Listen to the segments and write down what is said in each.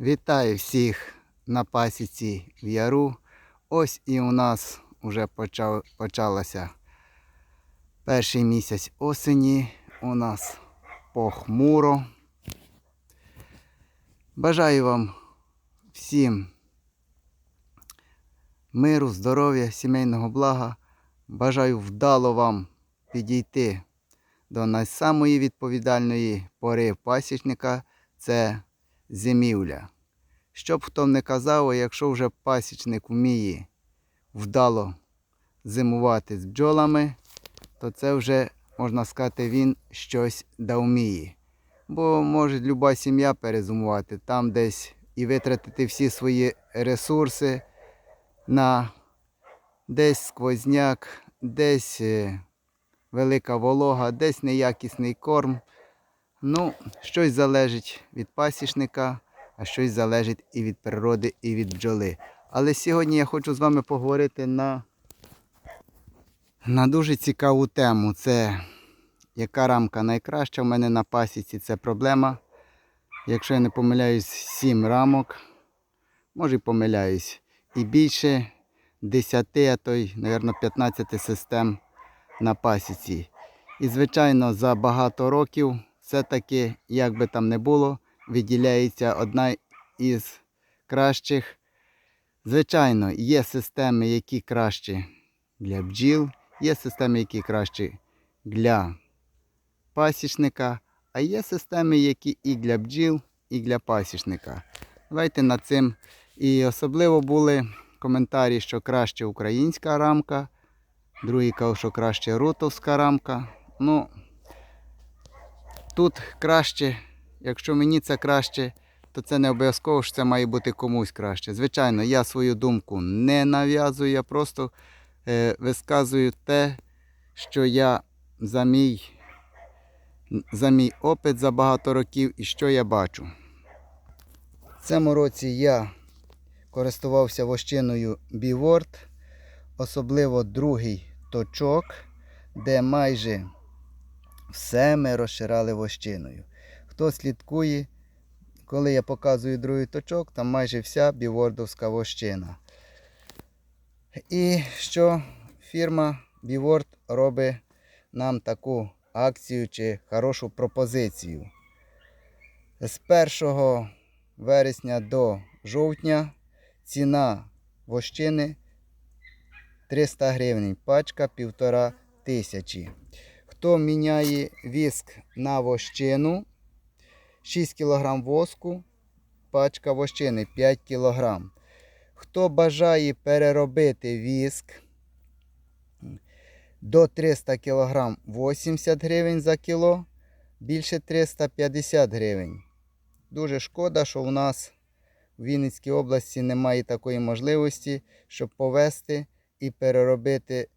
Вітаю всіх на пасіці в Яру. Ось і у нас вже почав, почалося перший місяць осені. У нас похмуро. Бажаю вам всім миру, здоров'я, сімейного блага. Бажаю вдало вам підійти до найсамої відповідальної пори пасічника це зимівля. Щоб хто не казав, якщо вже пасічник вміє вдало зимувати з бджолами, то це вже, можна сказати, він щось да вміє. Бо може люба сім'я перезимувати, там десь і витратити всі свої ресурси на десь сквозняк, десь е, велика волога, десь неякісний корм. Ну, щось залежить від пасічника, а щось залежить і від природи, і від бджоли. Але сьогодні я хочу з вами поговорити на, на дуже цікаву тему. Це яка рамка найкраща в мене на пасіці. Це проблема. Якщо я не помиляюсь, 7 рамок. Може і помиляюсь. І більше 10, а то й, мабуть, 15 систем на пасіці. І, звичайно, за багато років все-таки, як би там не було, виділяється одна із кращих. Звичайно, є системи, які кращі для бджіл, є системи, які кращі для пасічника, а є системи, які і для бджіл, і для пасічника. Давайте над цим. І особливо були коментарі, що краще українська рамка, другий казав, що краще рутовська рамка. Ну, тут краще, якщо мені це краще, то це не обов'язково, що це має бути комусь краще. Звичайно, я свою думку не нав'язую, я просто е, висказую те, що я за мій, за мій опит за багато років і що я бачу. В цьому році я користувався вощиною Біворд, особливо другий точок, де майже все ми розширали вощиною. Хто слідкує, коли я показую другий точок, там майже вся бівордовська вощина. І що фірма Біворд робить нам таку акцію чи хорошу пропозицію. З 1 вересня до жовтня ціна вощини 300 гривень, пачка півтора тисячі. Хто міняє віск на вощину, 6 кг воску, пачка вощини 5 кг. Хто бажає переробити віск до 300 кг 80 гривень за кіло, більше 350 гривень. Дуже шкода, що у нас в Вінницькій області немає такої можливості, щоб повести і переробити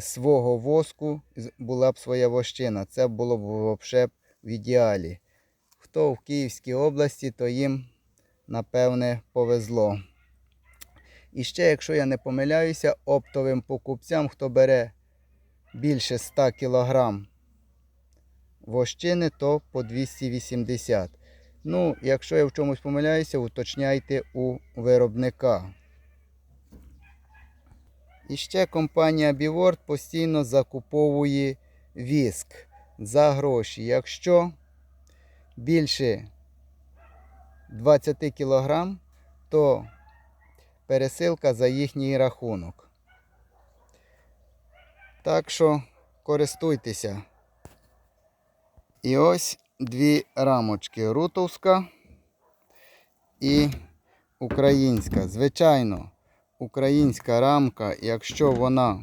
свого воску, була б своя вощина. Це було б взагалі в ідеалі. Хто в Київській області, то їм, напевне, повезло. І ще, якщо я не помиляюся, оптовим покупцям, хто бере більше 100 кг вощини, то по 280 Ну, якщо я в чомусь помиляюся, уточняйте у виробника. І ще компанія Біворд постійно закуповує віск за гроші. Якщо більше 20 кг, то пересилка за їхній рахунок. Так що користуйтеся. І ось дві рамочки рутовська і українська. Звичайно, українська рамка, якщо вона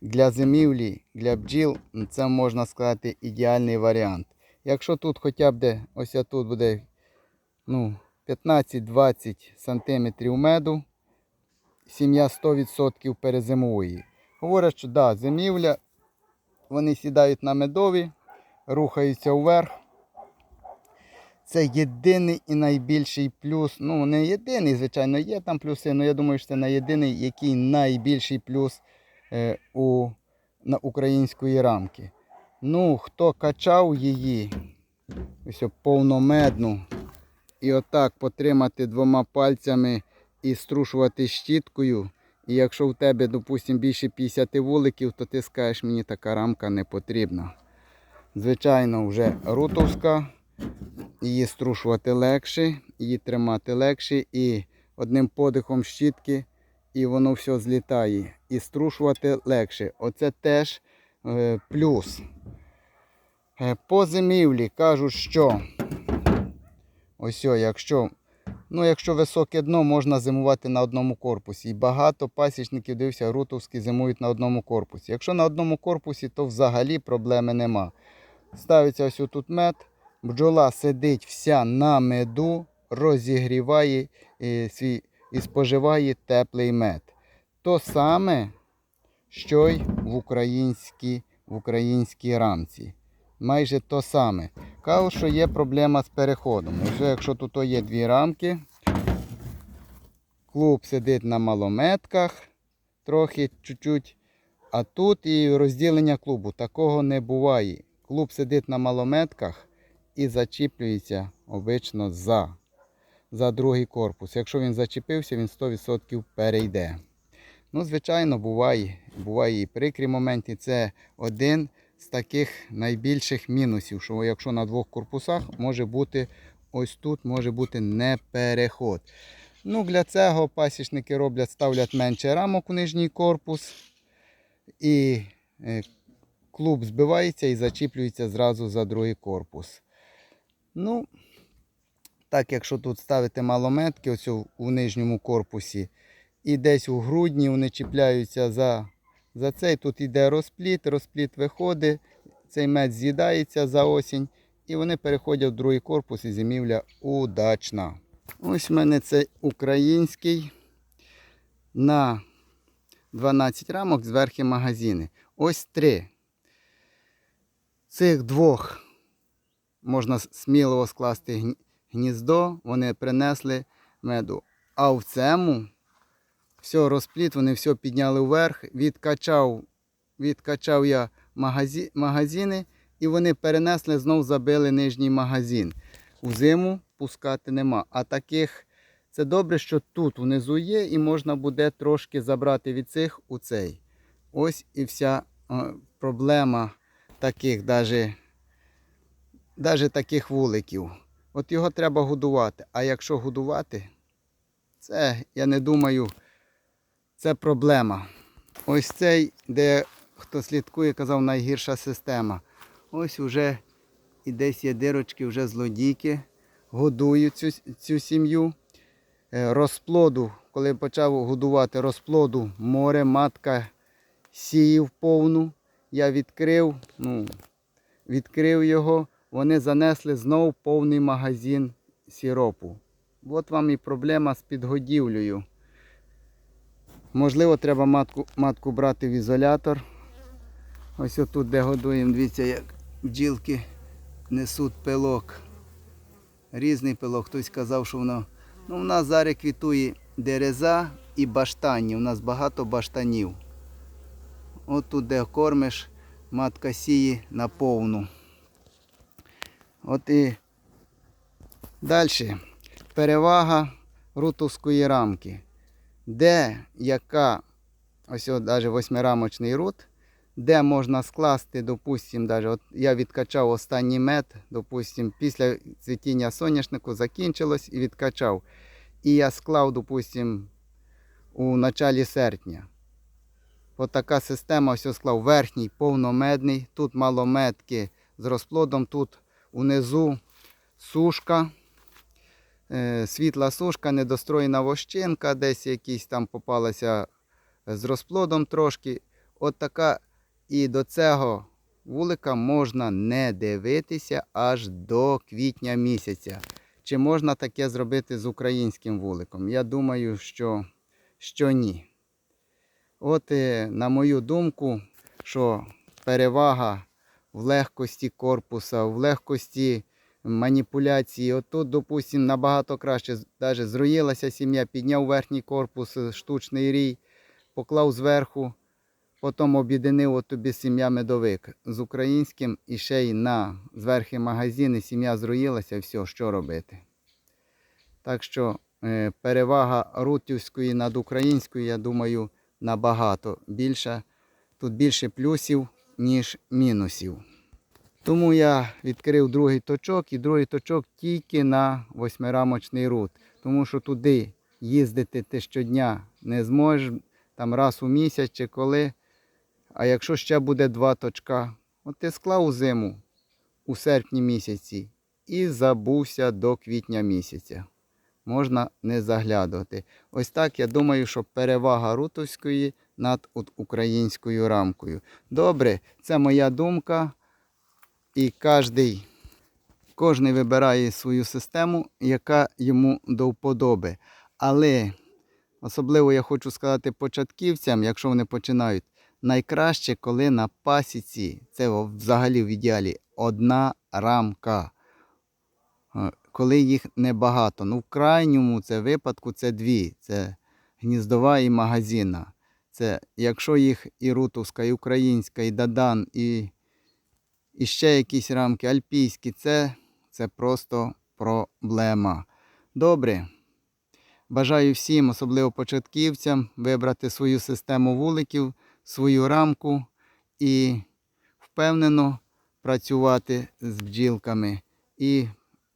для зимівлі, для бджіл, це можна сказати ідеальний варіант. Якщо тут хоча б де, ось тут буде ну, 15-20 см меду, сім'я 100% перезимує. Говорять, що да, зимівля, вони сідають на медові, рухаються вверх. Це єдиний і найбільший плюс. Ну, не єдиний, звичайно, є там плюси, але я думаю, що це не єдиний, який найбільший плюс е, у, на української рамки. Ну, хто качав її, ось повномедну, і отак потримати двома пальцями і струшувати щіткою. І якщо в тебе, допустимо, більше 50 вуликів, то ти скажеш, мені така рамка не потрібна. Звичайно, вже рутовська, її струшувати легше, її тримати легше і одним подихом щітки, і воно все злітає. І струшувати легше. Оце теж е, плюс. Е, По зимівлі кажуть, що ось, якщо, ну, якщо високе дно, можна зимувати на одному корпусі. І багато пасічників дивився, рутовські зимують на одному корпусі. Якщо на одному корпусі, то взагалі проблеми нема. Ставиться ось тут мед, бджола сидить вся на меду, розігріває е, свій, і споживає теплий мед. То саме, що й в українській, в українській рамці. Майже то саме. Кажу, що є проблема з переходом. Ось якщо тут є дві рамки, клуб сидить на малометках, трохи чуть-чуть, а тут і розділення клубу. Такого не буває. Клуб сидить на малометках і зачіплюється обично за, за другий корпус. Якщо він зачепився, він 100% перейде. Ну, звичайно, буває. Буває і прикрі моменти. Це один з таких найбільших мінусів, що якщо на двох корпусах може бути ось тут може бути не переход. Ну, Для цього пасічники роблять, ставлять менше рамок у нижній корпус. І е, клуб збивається і зачіплюється зразу за другий корпус. Ну, так, якщо тут ставити малометки ось у, нижньому корпусі, і десь у грудні вони чіпляються за, за цей. Тут йде розпліт, розпліт виходить, цей мед з'їдається за осінь, і вони переходять в другий корпус і зимівля удачна. Ось в мене це український на 12 рамок зверху магазини. Ось три. Цих двох можна сміливо скласти гніздо, вони принесли меду. А в цьому все розпліт, вони все підняли вверх, відкачав, відкачав я магазі, магазини і вони перенесли, знов забили нижній магазин. У зиму пускати нема. А таких це добре, що тут внизу є, і можна буде трошки забрати від цих у цей. Ось і вся е, проблема таких, даже, даже таких вуликів. От його треба годувати. А якщо годувати, це, я не думаю, це проблема. Ось цей, де хто слідкує, казав, найгірша система. Ось вже і десь є дирочки, вже злодійки годують цю, цю сім'ю. Е, Розплоду, коли почав годувати розплоду, море, матка сіїв повну. Я відкрив, ну, відкрив його, вони занесли знов повний магазин сіропу. От вам і проблема з підгодівлею. Можливо, треба матку, матку брати в ізолятор. Ось отут, де годуємо, дивіться, як бджілки несуть пилок. Різний пилок. Хтось казав, що воно. Ну, у нас зараз квітує дереза і баштані. У нас багато баштанів. От тут, де кормиш, матка сіє на повну. От і далі. Перевага рутовської рамки. Де яка, ось от навіть восьмирамочний рут, де можна скласти, допустим, от я відкачав останній мед, допустим, після цвітіння соняшнику закінчилось і відкачав. І я склав, допустим, у началі серпня. От така система, ось склав верхній повномедний, тут малометки з розплодом, тут унизу сушка, е, світла сушка, недостроєна вощинка, десь якісь там попалася з розплодом трошки. От така і до цього вулика можна не дивитися аж до квітня місяця. Чи можна таке зробити з українським вуликом? Я думаю, що, що ні. От, е, на мою думку, що перевага в легкості корпуса, в легкості маніпуляції. Отут, допустимо, набагато краще навіть зроїлася сім'я, підняв верхній корпус, е, штучний рій, поклав зверху, потім об'єднив тобі сім'я медовик з українським і ще й на зверхи магазини, сім'я зроїлася, все, що робити. Так що е, перевага рутівської над українською, я думаю, набагато більша. Тут більше плюсів, ніж мінусів. Тому я відкрив другий точок і другий точок тільки на восьмирамочний рут. Тому що туди їздити ти щодня не зможеш, там раз у місяць чи коли. А якщо ще буде два точка, от ти склав у зиму у серпні місяці і забувся до квітня місяця. Можна не заглядувати. Ось так я думаю, що перевага рутовської над українською рамкою. Добре, це моя думка. І кожний, кожний вибирає свою систему, яка йому до вподоби. Але особливо я хочу сказати початківцям, якщо вони починають, найкраще, коли на пасіці, це взагалі в ідеалі, одна рамка. Е, Коли їх небагато. Ну, в крайньому це випадку це дві. Це гніздова і магазинна. Це якщо їх і рутовська, і українська, і дадан, і і ще якісь рамки альпійські, це, це просто проблема. Добре. Бажаю всім, особливо початківцям, вибрати свою систему вуликів, свою рамку і впевнено працювати з бджілками. І,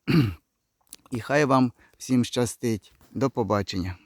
і хай вам всім щастить. До побачення.